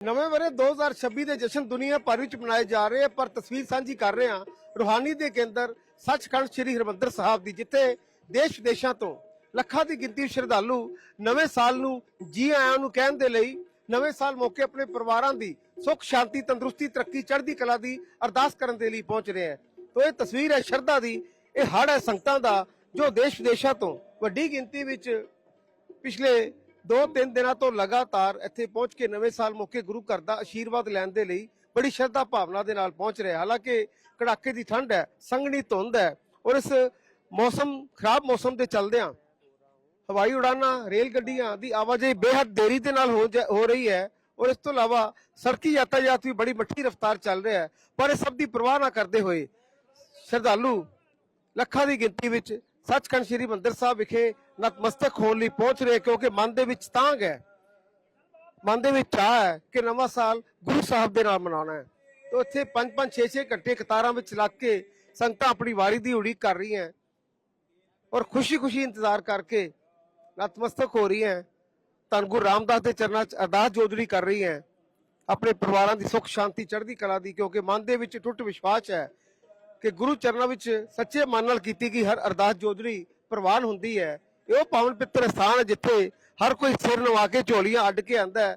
ਨਵੇਂ ਬਰੇ 2026 ਦੇ ਜਸ਼ਨ ਦੁਨੀਆ ਭਰ ਵਿੱਚ ਮਨਾਏ ਜਾ ਰਹੇ ਆ, ਪਰ ਤਸਵੀਰ ਸਾਂਝੀ ਕਰ ਰਹੇ ਹਾਂ ਰੂਹਾਨੀ ਦੇ ਕੇਂਦਰ ਸੱਚਖੰਡ ਸ੍ਰੀ ਹਰਿਮੰਦਰ ਸਾਹਿਬ ਦੀ, ਜਿੱਥੇ ਦੇਸ਼ ਵਿਦੇਸ਼ਾਂ ਤੋਂ ਲੱਖਾਂ ਦੀ ਗਿਣਤੀ ਸ਼ਰਧਾਲੂ ਨਵੇਂ ਸਾਲ ਨੂੰ ਜੀ ਆਇਆਂ ਨੂੰ ਕਹਿਣ ਦੇ ਲਈ ਨਵੇਂ ਸਾਲ ਮੌਕੇ ਆਪਣੇ ਪਰਿਵਾਰਾਂ ਦੀ ਸੁੱਖ, ਸ਼ਾਂਤੀ, ਤੰਦਰੁਸਤੀ, ਤਰੱਕੀ, ਚੜ੍ਹਦੀ ਕਲਾ ਦੀ ਅਰਦਾਸ ਕਰਨ ਦੇ ਲਈ ਪਹੁੰਚ ਰਹੇ ਹੈ ਤੋ ਇਹ ਤਸਵੀਰ ਹੈ ਸ਼ਰਧਾ ਦੀ, ਇਹ ਹੜ ਹੈ ਸੰਗਤਾਂ ਦਾ, ਜੋ ਦੇਸ਼ ਵਿਦੇਸ਼ਾਂ ਤੋਂ ਵੱਡੀ ਗਿਣਤੀ ਵਿੱਚ ਪਿਛਲੇ 2-3 ਦਿਨਾਂ ਤੋਂ ਲਗਾਤਾਰ ਇੱਥੇ ਪਹੁੰਚ ਕੇ ਨਵੇਂ ਸਾਲ ਮੌਕੇ ਗੁਰੂ ਘਰ ਦਾ ਆਸ਼ੀਰਵਾਦ ਲੈਣ ਦੇ ਲਈ ਬੜੀ ਸ਼ਰਧਾ ਭਾਵਨਾ ਦੇ ਨਾਲ ਪਹੁੰਚ ਰਹੇ ਹਾਲਾਂਕਿ ਕੜਾਕੇ ਦੀ ਠੰਡ ਹੈ, ਸੰਘਣੀ ਧੁੰਦ ਹੈ ਔਰ ਇਸ ਮੌਸਮ, ਖਰਾਬ ਮੌਸਮ ਦੇ ਚੱਲਦਿਆਂ ਹਵਾਈ ਉਡਾਨਾਂ ਰੇਲ ਗੱਡੀਆਂ ਦੀ ਆਵਾਜਾਈ ਬੇਹੱਦ ਦੇਰੀ ਦੇ ਨਾਲ ਹੋ ਜਾ- ਹੋ ਰਹੀ ਹੈ ਔਰ ਇਸ ਤੋਂ ਇਲਾਵਾ ਸੜਕੀ ਯਾਤਾਯਾਤ ਵੀ ਬੜੀ ਮੱਠੀ ਰਫ਼ਤਾਰ ਚੱਲ ਰਿਹਾ ਹੈ। ਪਰ ਇਹ ਸਭ ਦੀ ਪਰਵਾਹ ਨਾ ਕਰਦੇ ਹੋਏ ਸ਼ਰਧਾਲੂ ਲੱਖਾਂ ਦੀ ਗਿਣਤੀ ਵਿੱਚ ਸੱਚਖੰਡ ਸ੍ਰੀ ਮੰਦਰ ਸਾਹਿਬ ਵਿਖੇ ਨਤਮਸਤਕ ਹੋਣ ਲਈ ਪਹੁੰਚ ਰਹੇ ਕਿਉਂਕਿ ਮਨ ਦੇ ਵਿੱਚ ਤਾਂਗ ਹੈ। ਮਨ ਦੇ ਵਿੱਚ ਚਾਹ ਹੈ ਕਿ ਨਵਾਂ ਸਾਲ ਗੁਰੂ ਸਾਹਿਬ ਦੇ ਨਾਲ ਮਨਾਉਣਾ ਹੈ। ਤੋ ਇੱਥੇ 5-5 6-6 ਘੰਟੇ ਕਤਾਰਾਂ ਵਿੱਚ ਲੱਗ ਕੇ ਸੰਗਤਾਂ ਆਪਣੀ ਵਾਰੀ ਦੀ ਉਡੀਕ ਕਰ ਰਹੀਆਂ ਔਰ ਖੁਸ਼ੀ-ਖੁਸ਼ੀ ਇੰਤਜ਼ਾਰ ਕਰਕੇ ਨਤਮਸਤਕ ਹੋ ਰਹੀਆਂ ਧੰਨ ਗੁਰੂ ਰਾਮਦਾਸ ਦੇ ਚਰਨਾਂ 'ਚ ਅਰਦਾਸ ਜੋਦੜੀ ਕਰ ਰਹੀਆਂ ਆਪਣੇ ਪਰਿਵਾਰਾਂ ਦੀ ਸੁੱਖ ਸ਼ਾਂਤੀ ਚੜ੍ਹਦੀ ਕਲਾ ਦੀ ਕਿਉਂਕਿ ਮਨ ਦੇ ਵਿੱਚ ਟੁੱਟ ਵਿਸ਼ਵਾਸ ਹੈ ਕਿ ਗੁਰੂ ਚਰਨਾਂ ਵਿੱਚ ਸੱਚੇ ਮਨ ਨਾਲ ਕੀਤੀ ਗਈ ਹਰ ਅਰਦਾਸ ਜੋਦੜੀ ਪ੍ਰਵਾਨ ਹੁੰਦੀ ਹੈ, ਇਹ ਉਹ ਪਾਵਨ ਪਿੱਤਰ ਸਥਾਨ ਹੈ ਜਿੱਥੇ ਹਰ ਕੋਈ ਸਿਰ ਨਵਾ ਕੇ ਝੋਲੀਆਂ ਅੱਡ ਕੇ ਆਂਦਾ ਹੈ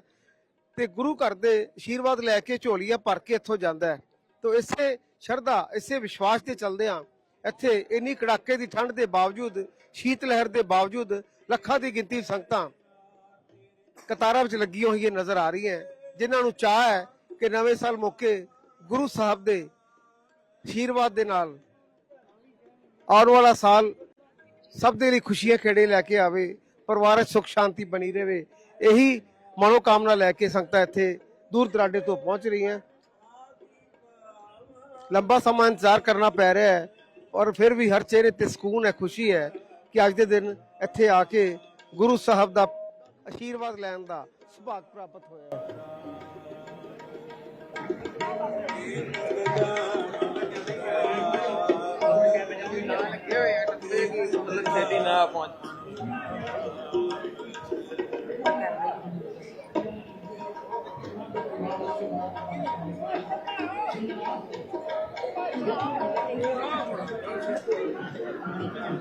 ਤੇ ਗੁਰੂ ਘਰ ਦੇ ਆਸ਼ੀਰਵਾਦ ਲੈ ਕੇ ਝੋਲੀਆਂ ਭਰ ਕੇ ਇੱਥੋਂ ਜਾਂਦਾ ਹੈ। ਤੋ ਇਸੇ ਸ਼ਰਧਾ, ਇਸੇ ਵਿਸ਼ਵਾਸ ਤੇ ਚੱਲਦੇ ਆ ਇੱਥੇ ਇੰਨੀ ਕੜਾਕੇ ਦੀ ਠੰਡ ਦੇ ਬਾਵਜੂਦ ਸ਼ੀਤ ਲਹਿਰ ਦੇ ਬਾਵਜੂਦ ਲੱਖਾਂ ਦੀ ਗਿਣਤੀ ਸੰਗਤਾਂ ਕਤਾਰਾਂ ਵਿੱਚ ਲੱਗੀਆਂ ਹੋਈਆਂ ਨਜ਼ਰ ਆ ਰਹੀਆਂ ਜਿਨ੍ਹਾਂ ਨੂੰ ਚਾਹ ਹੈ ਕਿ ਨਵੇਂ ਸਾਲ ਮੌਕੇ ਗੁਰੂ ਸਾਹਿਬ ਦੇ ਆਸ਼ੀਰਵਾਦ ਦੇ ਨਾਲ ਆਉਣ ਵਾਲਾ ਸਾਲ ਸਭ ਦੇ ਲਈ ਖੁਸ਼ੀਆਂ ਖੇੜੇ ਲੈ ਕੇ ਆਵੇ ਪਰਿਵਾਰਕ ਸੁਖ ਸ਼ਾਂਤੀ ਬਣੀ ਰਹੇ ਇਹੀ ਮਨੋਕਾਮਨਾ ਲੈ ਕੇ ਸੰਗਤਾਂ ਇੱਥੇ ਦੂਰ ਦਰਾਡੇ ਤੋਂ ਪਹੁੰਚ ਰਹੀਆਂ। ਲੰਬਾ ਸਮਾਂ ਇੰਤਜ਼ਾਰ ਕਰਨਾ ਪੈ ਰਿਹਾ ਹੈ ਔਰ ਫਿਰ ਵੀ ਹਰ ਚਿਹਰੇ ਤੇ ਸਕੂਨ ਹੈ, ਖੁਸ਼ੀ ਹੈ ਕਿ ਅੱਜ ਦੇ ਦਿਨ ਇੱਥੇ ਆ ਕੇ ਗੁਰੂ ਸਾਹਿਬ ਦਾ ਆਸ਼ੀਰਵਾਦ ਲੈਣ ਦਾ ਸੁਭਾਗ ਪ੍ਰਾਪਤ ਹੋਇਆ। ਹੈ ਛੇਤੀ ਨਾ ਪਹੁੰਚ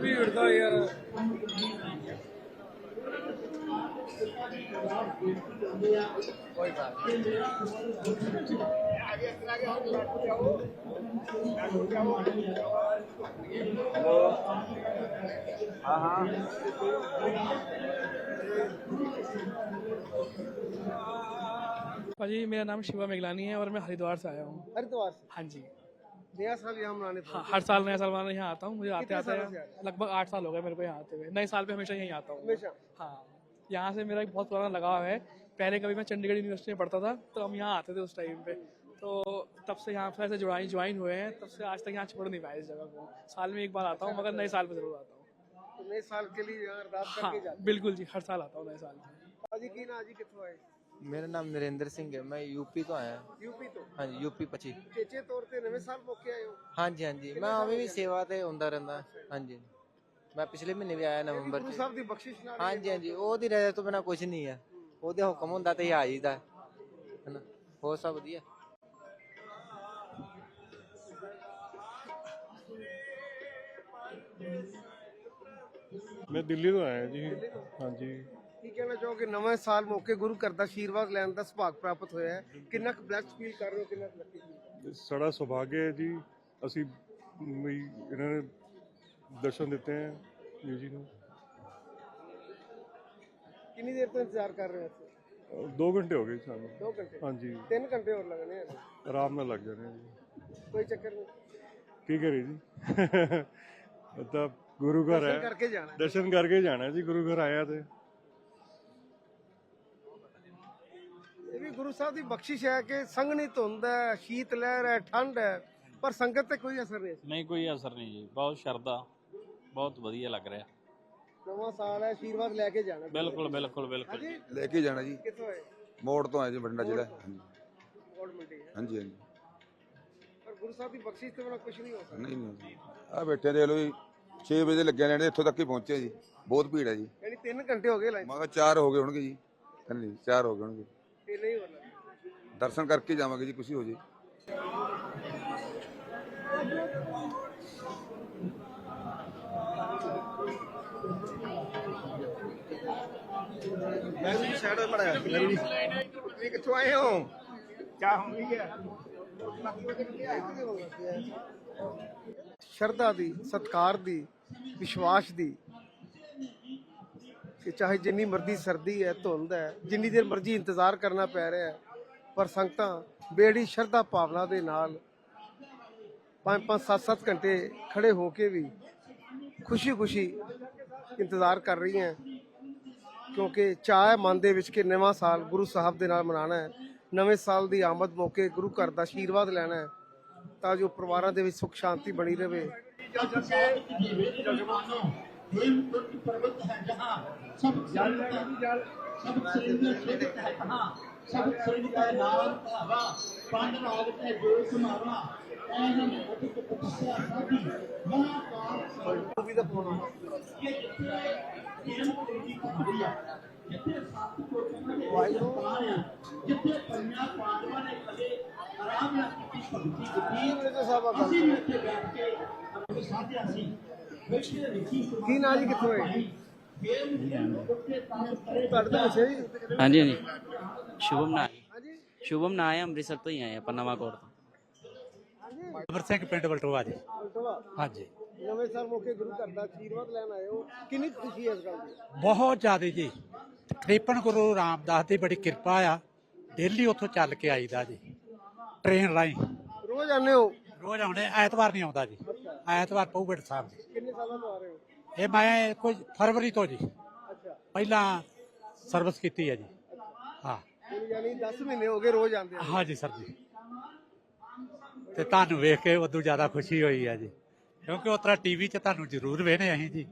ਭੀੜ ਦਾ ਯਾਰ ਕੋਈ ਬਾਤ ਨਹੀਂ हेलो हाँ हाँ भाजी मेरा नाम शिवा मेघलानी है और मैं हरिद्वार से आया हूँ। हरिद्वार से? हाँ जी। नया साल यहाँ मनाने हाँ हर साल नया साल मनाने यहाँ आता हूँ मुझे आते आते हैं? लगभग आठ साल हो गए मेरे को यहाँ आते हुए। नए साल पे हमेशा यहीं आता हूँ। हमेशा? हाँ यहाँ से मेरा एक बहुत पुराना लगाव है। पहले कभी मैं चंडीगढ़ यूनिवर्सिटी में पढ़ता था तो हम यहाँ आते थे उस टाइम पे। तो तब से यहाँ पे ऐसे जुड़ाई ज्वाइन हुए हैं तब से आज तक यहाँ छोड़ नहीं पाए इस जगह को साल में एक बार आता हूँ मगर नए साल पे जरूर आता हूँ तो नए साल के लिए यहाँ अरदास हाँ करके जाते बिल्कुल जी हर साल आता हूँ नए साल में अजी की ना अजी कितों आए मेरा नाम नरेंद्र सिंह है मैं यूपी तो आया यूपी तो हाँ जी यूपੀ 25 ਚੇਚੇ ਤੌਰ ਤੇ ਨਵੇਂ ਸਾਲ ਮੌਕੇ ਆਏ ਹੋ हाँ जी हाँ जी मैं अभी भी सेवा ਤੇ ਹੁੰਦਾ ਰਹਿੰਦਾ हाँ जी ਮੈਂ ਪਿਛਲੇ ਮਹੀਨੇ ਵੀ ਆਇਆ ਨਵੰਬਰ ਗੁਰੂ ਚ ਸਾਹਿਬ ਦੀ ਬਖਸ਼ਿਸ਼ ਨਾਲ हाँ जी हाँ जी ਉਹਦੀ ਰਜ਼ਾ ਤੋਂ ਬਿਨਾ ਕੁਝ ਨਹੀਂ ਹੈ ਉਹਦੇ ਹੁਕਮ ਹੁੰਦਾ ਤੇ ਹੀ ਆ ਜਾਈਦਾ ਹੈਨਾ ਹੋਰ ਸਭ ਵਧੀਆ ਮੈਂ ਦਿੱਲੀ ਤੋਂ ਆਇਆ ਜੀ। ਹਾਂਜੀ। ਕੀ ਕਹਿਣਾ ਚਾਹੋਗੇ? ਨਵੇਂ ਸਾਲ ਮੌਕੇ ਗੁਰੂ ਘਰ ਦਾ ਆਸ਼ੀਰਵਾਦ ਲੈਣ ਦਾ ਸੁਭਾਗ ਪ੍ਰਾਪਤ ਹੋਇਆ ਹੈ। ਕਿੰਨਾ ਕੁ ਬਲੈਸਡ ਫੀਲ ਕਰ ਰਹੇ ਹੋ? ਕਿੰਨਾ ਕੁ ਲੱਕੀ ਫੀਲ ਸਾਡਾ ਸੁਭਾਗ ਹੈ ਜੀ ਅਸੀਂ ਵੀ ਇਹਨਾਂ ਨੇ ਦਰਸ਼ਨ ਦਿੱਤੇ ਹੈ ਜੀ ਜੀ ਨੂੰ। ਕਿੰਨੀ ਦੇਰ ਤੋਂ ਇੰਤਜ਼ਾਰ ਕਰ ਰਹੇ ਹੋ ਇੱਥੇ? ਅਹ ਦੋ ਘੰਟੇ ਹੋ ਗਏ ਸਾਨੂੰ। ਦੋ ਘੰਟੇ? ਹਾਂਜੀ। ਤਿੰਨ ਘੰਟੇ ਹੋਰ ਲੱਗਣੇ ਆ ਆਰਾਮ ਨਾਲ ਲੱਗ ਜਾਣੇ ਆ ਜੀ। ਕੋਈ ਚੱਕਰ ਨਹੀਂ। ਕੀ ਕਰੇ ਜੀ? ਮਤਲਬ ਗੁਰੂ ਘਰ ਦਰਸ਼ਨ ਹੈ। ਕਰਕੇ ਜਾਣਾ। ਦਰਸ਼ਨ ਕਰਕੇ ਜਾਣਾ ਜੀ ਗੁਰੂ ਘਰ ਆਇਆ ਤੇ। ਇਹ ਵੀ ਗੁਰੂ ਸਾਹਿਬ ਦੀ ਬਖਸ਼ਿਸ਼ ਹੈ ਕਿ ਸੰਘਣੀ ਧੁੰਦ ਹੈ ਸ਼ੀਤ ਲਹਿਰ ਹੈ ਠੰਡ ਹੈ ਪਰ ਸੰਗਤ ਤੇ ਕੋਈ ਅਸਰ ਨਹੀਂ। ਨਹੀਂ ਕੋਈ ਅਸਰ ਨਹੀਂ ਜੀ। ਬਹੁਤ ਸ਼ਰਧਾ ਬਹੁਤ ਵਧੀਆ ਲੱਗ ਰਿਹਾ। ਨਵਾਂ ਸਾਲ ਹੈ ਆਸ਼ੀਰਵਾਦ ਲੈ ਕੇ ਜਾਣਾ। ਬਿਲਕੁਲ ਬਿਲਕੁਲ ਬਿਲਕੁਲ ਹਾਂਜੀ? ਲੈ ਕੇ ਜਾਣਾ ਜੀ। ਕਿੱਥੋਂ ਹੈ? ਮੋੜ ਤੋਂ ਆਏ ਜੀ ਬਠਿੰਡਾ ਜ਼ਿਲ੍ਹਾ। ਹਾਂਜੀ। ਗੋਲਡ ਮੰਡੀ ਹੈ। ਹਾਂਜੀ ਹਾਂਜੀ। ਪਰ ਗੁਰੂ ਸਾਹਿਬ ਦੀ ਬਖਸ਼ਿਸ਼ ਤੇ ਬਿਨਾਂ ਕੁਝ ਨਹੀਂ ਹੋ ਸਕਦਾ। ਨਹੀਂ ਨਹੀਂ। ਆ ਬੈਠੇ ਦੇਖ ਲਓ ਜੀ। 6 ਵਜੇ ਲੱਗਿਆ ਲੈਣੇ ਇੱਥੋਂ ਤੱਕ ਹੀ ਪਹੁੰਚੇ ਜੀ। ਬਹੁਤ ਭੀੜ ਹੈ ਜੀ। ਯਾਨੀ 3 ਘੰਟੇ ਹੋ ਗਏ ਲਾਈਨ ਮੈਂ ਕਿਹਾ 4 ਹੋ ਗਏ ਹੋਣਗੇ ਜੀ। ਨਹੀਂ 4 ਹੋ ਗਏ ਹੋਣਗੇ। ਤੇ ਨਹੀਂ ਹੋਣਾ। ਦਰਸ਼ਨ ਕਰਕੇ ਜਾਵਾਂਗੇ ਜੀ ਖੁਸ਼ੀ ਹੋ ਜੀ। ਮੈਂ ਵੀ ਸਾਈਡ ਤੇ ਮੜਿਆ ਤੁਸੀਂ ਕਿੱਥੋਂ ਆਏ ਹੋ? ਕੀ ਹੁੰਦੀ ਹੈ। ਸ਼ਰਧਾ ਦੀ ਸਤਕਾਰ ਦੀ। ਵਿਸ਼ਵਾਸ ਦੀ ਕਿ ਚਾਹੇ ਜਿੰਨੀ ਮਰਜ਼ੀ ਸਰਦੀ ਹੈ, ਧੁੰਦ ਹੈ, ਜਿੰਨੀ ਦੇਰ ਮਰਜ਼ੀ ਇੰਤਜ਼ਾਰ ਕਰਨਾ ਪੈ ਰਿਹਾ ਹੈ, ਪਰ ਸੰਗਤਾਂ ਬੇੜੀ ਸ਼ਰਧਾ ਭਾਵਨਾ ਦੇ ਨਾਲ ਪੰਜ ਪੰਜ ਸੱਤ ਸੱਤ ਘੰਟੇ ਖੜੇ ਹੋ ਕੇ ਵੀ ਖੁਸ਼ੀ-ਖੁਸ਼ੀ ਇੰਤਜ਼ਾਰ ਕਰ ਰਹੀਆਂ ਕਿਉਂਕਿ ਚਾਹ ਹੈ ਮਨ ਦੇ ਵਿੱਚ ਕਿ ਨਵਾਂ ਸਾਲ ਗੁਰੂ ਸਾਹਿਬ ਦੇ ਨਾਲ ਮਨਾਉਣਾ ਹੈ। ਨਵੇਂ ਸਾਲ ਦੀ ਆਮਦ ਮੌਕੇ ਗੁਰੂ ਘਰ ਦਾ ਆਸ਼ੀਰਵਾਦ ਲੈਣਾ ਹੈ, ਤਾਂ ਜੋ ਪਰਿਵਾਰਾਂ ਦੇ ਵਿੱਚ ਸੁਖ ਸ਼ਾਂਤੀ ਬਣੀ ਰਹੇ। क्या जगह पर्वत है जहाँ सब सब सेवित है कहाँ सब सेवित है नारद का हवा पांडराग है जोर समावा आनंद अधिक तपस्या साधी महाकाल भी तो पोना ये जितने ज्ञान की कहानी है जितने सात कोटि में वायु जितने कन्या पांडवा ने कहे ਕੀ ਨਾਂ ਜੀ ਕਿੱਥੋਂ ਹੈ ਤੁਹਾਡੇ ਤੋਂ ਪੁੱਛਿਆ ਜੀ ਹਾਂਜੀ ਹਾਂਜੀ। ਸ਼ੁਭਮ ਨਾ ਸ਼ੁਭਮ ਨਾ ਹੈ ਅੰਮ੍ਰਿਤਸਰ ਤੋਂ ਹੀ ਆਏ ਆਪਾਂ ਨਵਾਂ ਕੋਟ ਤੋਂ। ਅਮਰ ਸਿੰਘ ਪਿੰਡ ਬਲਟੋਆ ਜੀ। ਅਲਟਵਾ ਹਾਂਜੀ। ਨਵੇਂ ਸਾਲ ਮੌਕੇ ਗੁਰੂ ਘਰ ਦਾ ਆਸ਼ੀਰਵਾਦ ਲੈਣ ਆਏ ਹੋ। ਕਿੰਨੀ ਕੁ ਖੁਸ਼ੀ ਹੈ ਇਸ ਗੱਲ ਦੀ? ਬਹੁਤ ਜ਼ਿਆਦਾ ਜੀ। ਤਕਰੀਬਨ ਗੁਰੂ ਰਾਮਦਾਸ ਦੀ ਬੜੀ ਕਿਰਪਾ ਆ। ਡੇਲੀ ਉੱਥੋਂ ਚੱਲ ਕੇ ਆਈਦਾ ਜੀ। ਟ੍ਰੇਨ ਰਾਹੀਂ। ਰੋਜ਼ ਆਉਂਦੇ ਹੋ? ਰੋਜ਼ ਆਉਂਦੇ ਐਤਵਾਰ ਨਹੀਂ ਆਉਂਦਾ ਜੀ। ਐਤਵਾਰ ਪਊਗੜ ਸਾਹਿਬ। ਜੀ ਕਿੰਨੇ ਸਾਲਾਂ ਤੋਂ ਆ ਰਹੇ ਹੋ? ਇਹ ਮੈਂ ਕੋਈ ਫਰਵਰੀ ਤੋਂ ਜੀ। ਅੱਛਾ। ਪਹਿਲਾਂ ਸਰਵਿਸ ਕੀਤੀ ਹੈ ਜੀ। ਹਾਂ। ਯਾਨੀ 10 ਮਹੀਨੇ ਹੋ ਗਏ ਰੋਜ਼ ਆਉਂਦੇ ਹੋ ਜੀ ਸਰ ਜੀ। ਤੇ ਤੁਹਾਨੂੰ ਵੇਖ ਕੇ ਉਦੋਂ ਜ਼ਿਆਦਾ ਖੁਸ਼ੀ ਹੋਈ ਹੈ ਜੀ। ਕਿਉਂਕਿ ਉਸ ਤਰ੍ਹਾਂ ਟੀਵੀ 'ਚ ਤੁਹਾਨੂੰ ਜ਼ਰੂਰ ਵੇਖਨੇ ਅਸੀਂ ਜੀ।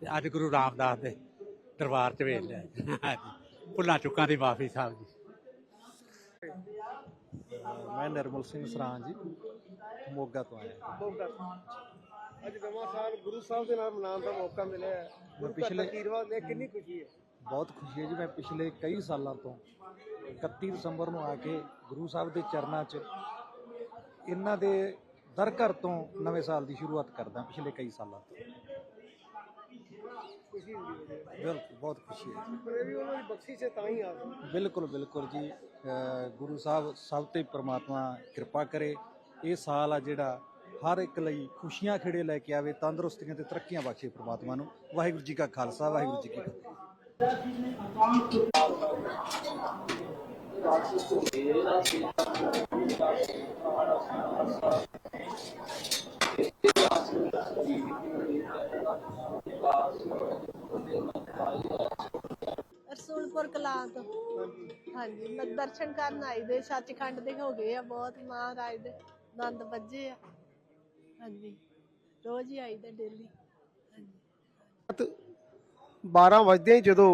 ਤੇ ਅੱਜ ਗੁਰੂ ਰਾਮਦਾਸ ਦੇ ਦਰਬਾਰ 'ਚ ਵੇਖ ਲਿਆ ਭੁੱਲਾਂ ਚੁੱਕਾਂ ਦੀ ਮਾਫੀ ਸਾਹਿਬ ਜੀ। ਮੈਂ ਨਿਰਮਲ ਸਿੰਘ ਸਰਾਂ ਜੀ ਮੋਗਾ ਤੋਂ ਆਇਆ। ਅੱਜ ਨਵਾਂ ਸਾਲ ਗੁਰੂ ਸਾਹਿਬ ਦੇ ਨਾਲ ਮਨਾਉਣ ਦਾ ਮੌਕਾ ਮਿਲਿਆ ਹੈ। ਪਿਛਲੇ- ਆਸ਼ੀਰਵਾਦ ਲੈ ਕਿੰਨੀ ਖੁਸ਼ੀ ਹੈ। ਬਹੁਤ ਖੁਸ਼ੀ ਹੈ ਜੀ ਮੈਂ ਪਿਛਲੇ ਕਈ ਸਾਲਾਂ ਤੋਂ 31 ਦਸੰਬਰ ਨੂੰ ਆ ਕੇ ਗੁਰੂ ਸਾਹਿਬ ਦੇ ਚਰਨਾਂ 'ਚ ਇਹਨਾਂ ਦੇ ਦਰ ਘਰ ਤੋਂ ਨਵੇਂ ਸਾਲ ਦੀ ਸ਼ੁਰੂਆਤ ਕਰਦਾ ਪਿਛਲੇ ਕਈ ਸਾਲਾਂ ਤੋਂ। ਖੁਸ਼ੀ ਹੁੰਦੀ ਹੈ ਬਿਲਕੁਲ ਬਹੁਤ ਖੁਸ਼ੀ ਹੈ ਪਰ ਇਹ ਵੀ ਉਹਨਾਂ ਦੀ ਬਖਸ਼ਿਸ਼ ਹੈ ਤਾਂ ਹੀ ਆ। ਗਏ ਬਿਲਕੁਲ ਬਿਲਕੁਲ ਜੀ। ਗੁਰੂ ਸਾਹਿਬ ਸਭ ਤੇ ਪ੍ਰਮਾਤਮਾ ਕਿਰਪਾ ਕਰੇ। ਇਹ ਸਾਲ ਆ ਜਿਹੜਾ ਹਰ ਇੱਕ ਲਈ ਖੁਸ਼ੀਆਂ ਖੇੜੇ ਲੈ ਕੇ ਆਵੇ ਤੰਦਰੁਸਤੀਆਂ ਤੇ ਤਰੱਕੀਆਂ ਬਖਸ਼ੇ ਪ੍ਰਮਾਤਮਾ ਨੂੰ। ਵਾਹਿਗੁਰੂ ਜੀ ਕਾ ਖਾਲਸਾ ਵਾਹਿਗੁਰੂ ਜੀ ਕੀ ਫਤਿਹ। ਰਸੂਲਪੁਰ ਕਲਾਂ ਤੋਂ ਹਾਂਜੀ ਮੈਂ ਦਰਸ਼ਨ ਕਰਨ ਆਈ ਦੇ ਸੱਚਖੰਡ ਦੇ ਹੋ ਗਏ ਆ ਬਹੁਤ ਮਹਾਰਾਜ ਦੇ ਆਨੰਦ ਵੱਜੇ ਆ। ਹਾਂਜੀ ਰੋਜ਼ ਹੀ ਆਈਦਾ ਡੇਲੀ। ਹਾਂਜੀ 12 ਵਜਦੇ ਹੀ ਜਦੋਂ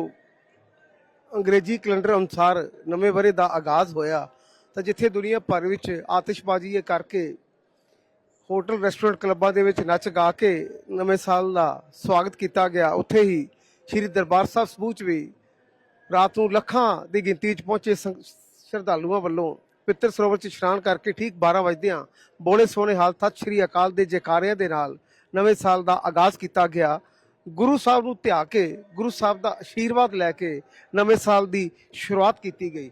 ਅੰਗਰੇਜ਼ੀ ਕੈਲੰਡਰ ਅਨੁਸਾਰ ਨਵੇਂ ਬਰੇ ਦਾ ਆਗਾਜ਼ ਹੋਇਆ ਤਾਂ ਜਿੱਥੇ ਦੁਨੀਆ ਭਰ ਵਿੱਚ ਆਤਿਸ਼ਬਾਜ਼ੀ ਇਹ ਕਰਕੇ ਹੋਟਲ ਰੈਸਟੋਰੈਂਟ ਕਲੱਬਾਂ ਦੇ ਵਿੱਚ ਨੱਚ ਗਾ ਕੇ ਨਵੇਂ ਸਾਲ ਦਾ ਸਵਾਗਤ ਕੀਤਾ ਗਿਆ ਉੱਥੇ ਹੀ ਸ੍ਰੀ ਦਰਬਾਰ ਸਾਹਿਬ ਸਮੂਹ 'ਚ ਵੀ ਰਾਤ ਨੂੰ ਲੱਖਾਂ ਦੀ ਗਿਣਤੀ 'ਚ ਪਹੁੰਚੇ ਸੰਗ- ਸ਼ਰਧਾਲੂਆਂ ਵੱਲੋਂ ਪਿੱਤਰ ਸਰੋਵਰ 'ਚ ਇਸ਼ਨਾਨ ਕਰਕੇ ਠੀਕ 12 ਵਜਦਿਆਂ ਬੋਲੇ ਸੋਹਣੇ ਹਾਲ ਤੱਕ ਸ੍ਰੀ ਅਕਾਲ ਦੇ ਜੈਕਾਰਿਆਂ ਦੇ ਨਾਲ ਨਵੇਂ ਸਾਲ ਦਾ ਆਗਾਜ਼ ਕੀਤਾ ਗਿਆ। ਗੁਰੂ ਸਾਹਿਬ ਨੂੰ ਧਿਆ ਕੇ, ਗੁਰੂ ਸਾਹਿਬ ਦਾ ਆਸ਼ੀਰਵਾਦ ਲੈ ਕੇ ਨਵੇਂ ਸਾਲ ਦੀ ਸ਼ੁਰੂਆਤ ਕੀਤੀ ਗਈ।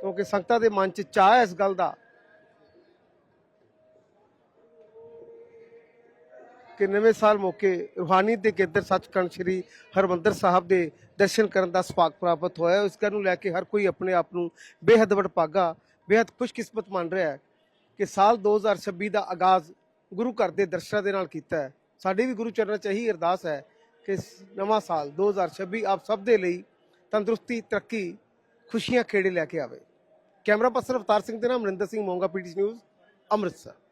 ਕਿਉਂਕਿ ਸੰਗਤਾਂ ਦੇ ਮਨ 'ਚ ਚਾਹ ਇਸ ਗੱਲ ਦਾ ਕਿ ਨਵੇਂ ਸਾਲ ਮੌਕੇ ਰੂਹਾਨੀ ਦੇ ਕੇਂਦਰ ਸੱਚਖੰਡ ਸ੍ਰੀ ਹਰਮੰਦਰ ਸਾਹਿਬ ਦੇ ਦਰਸ਼ਨ ਕਰਨ ਦਾ ਸੁਭਾਗ ਪ੍ਰਾਪਤ ਹੋਇਆ ਇਸ ਗੱਲ ਨੂੰ ਲੈ ਕੇ ਹਰ ਕੋਈ ਆਪਣੇ ਆਪ ਨੂੰ ਬੇਹੱਦ ਵਡਭਾਗਾ, ਬੇਹੱਦ ਖੁਸ਼ਕਿਸਮਤ ਮੰਨ ਰਿਹਾ ਹੈ ਕਿ ਸਾਲ 2026 ਦਾ ਆਗਾਜ਼ ਗੁਰੂ ਘਰ ਦੇ ਦਰਸ਼ਨਾਂ ਦੇ ਨਾਲ ਕੀਤਾ ਹੈ। ਸਾਡੀ ਵੀ ਗੁਰੂ ਚਰਨਾਂ 'ਚ ਇਹੀ ਅਰਦਾਸ ਹੈ ਕਿ ਨਵਾਂ ਸਾਲ 2026 ਆਪ ਸਭ ਦੇ ਲਈ ਤੰਦਰੁਸਤੀ, ਤਰੱਕੀ, ਖੁਸ਼ੀਆਂ ਖੇੜੇ ਲੈ ਕੇ ਆਵੇ। ਕੈਮਰਾ ਪਰਸਨ ਅਵਤਾਰ ਸਿੰਘ ਦੇ ਨਾਲ ਮਨਿੰਦਰ ਸਿੰਘ, ਮੋਂਗਾ ਪੀਟੀਸੀ ਨਿਊਜ਼ ਅੰਮ੍ਰਿਤਸਰ।